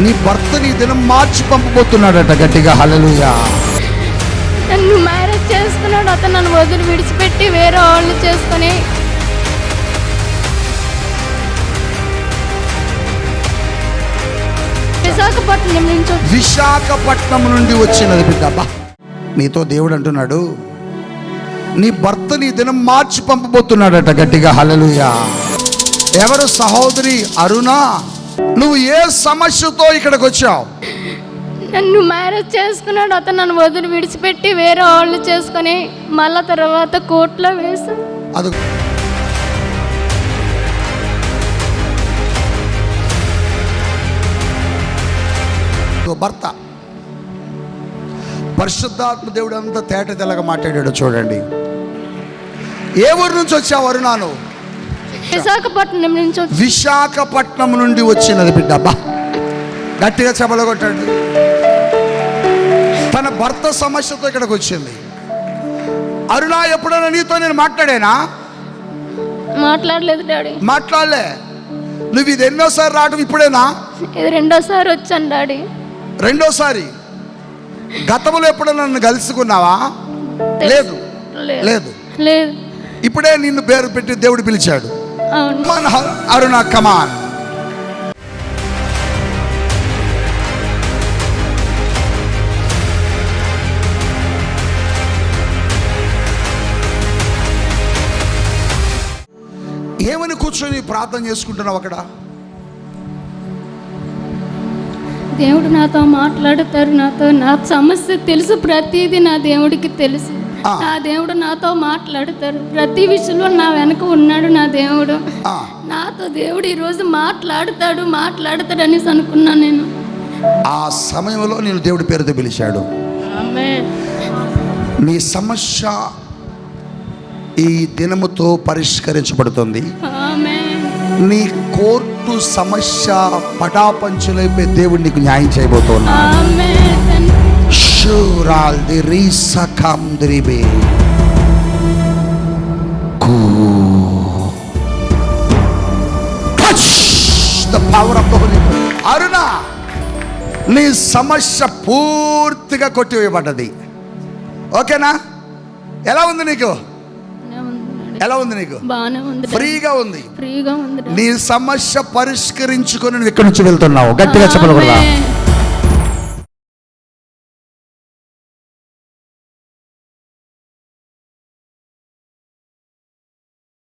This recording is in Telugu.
నీ భర్త నీ దినం మార్చి పంపబోతున్నాడట గట్టిగా. హల్లెలూయా. నన్ను మ్యారేజ్ చేసుకున్నాడు. అతను నన్ను వదిలి విడిచిపెట్టి వేరే వాళ్ళు చేసుకొని. విశాఖపట్నం నుంచి విశాఖపట్నం నుండి వచ్చినది బిడ్డ. నీతో దేవుడు అంటున్నాడు. నీ భర్త నీ దినం మార్చి పంపబోతున్నాడట గట్టిగా. హల్లెలూయా. ఎవరు సహోదరి అరుణ? నువ్వు ఏ సమస్యతో ఇక్కడికి వచ్చావు? నన్ను మ్యారేజ్ చేసుకున్నాడు అతను నన్ను వదిలి విడిచిపెట్టి వేరే వాళ్ళు చేసుకొని మళ్ళా తర్వాత కోర్టులో వేసి. అది భర్త. పరిశుద్ధాత్మ దేవుడు అంతా తేట తెల్లగా మాట్లాడాడు చూడండి. ఏ ఊరు నుంచి వచ్చావు అరుణాను? విశాఖపట్నం. నుంచి విశాఖపట్నం నుండి వచ్చినది బిడ్డ అబ్బా. గట్టిగా చెబలగొట్టండి తన భర్త సమస్యతో ఇక్కడికి వచ్చింది. అరుణ ఎప్పుడైనా నీతో నేను మాట్లాడేనా? మాట్లాడలేదు డాడీ. మాట్లాడలే. నువ్వు ఇది ఎన్నోసారి రావటం ఇప్పుడేనా? ఇది రెండోసారి వచ్చాను డాడీ. రెండోసారి. గతంలో ఎప్పుడైనా నన్ను కలుసుకున్నావా? లేదు. లేదు. లేదు. ఇప్పుడే నిన్ను పేరు పెట్టి దేవుడు పిలిచాడు. అరుణ కమాన్ ఏమని కూర్చొని ప్రార్థన చేసుకుంటున్నావు అక్కడ? దేవుడు నాతో మాట్లాడతారు నాతో నా సమస్య తెలుసు ప్రతిదీ నా దేవుడికి తెలుసు. నా దేవుడు నాతో మాట్లాడతారు ప్రతి విషయంలో నా వెనక ఉన్నాడు నా దేవుడు. ఆ, నాతో దేవుడు ఈరోజు మాట్లాడతాడు మాట్లాడతాడు అనేసి అనుకున్నాను నేను. ఆ సమయంలో నేను దేవుడి పేరుతో పిలిచాడు. నీ సమస్య ఈ దినముతో పరిష్కరించబడుతుంది. ఆమె నీ కోర్టు సమస్య పటాపంచులైపోయి దేవుడు నీకు న్యాయం చేయబోతున్నా అరుణ నీ సమస్య పూర్తిగా కొట్టివేయబడ్డది. ఓకేనా? ఎలా ఉంది నీకు? ఎలా ఉంది నీకు. ఫ్రీగా ఉంది. ఫ్రీగా ఉంది డాడీ. నీ సమస్య పరిష్కరించుకొని నువ్వు ఇక్కడి నుంచి వెళ్తున్నావు. గట్టిగా చెప్పకూడదా.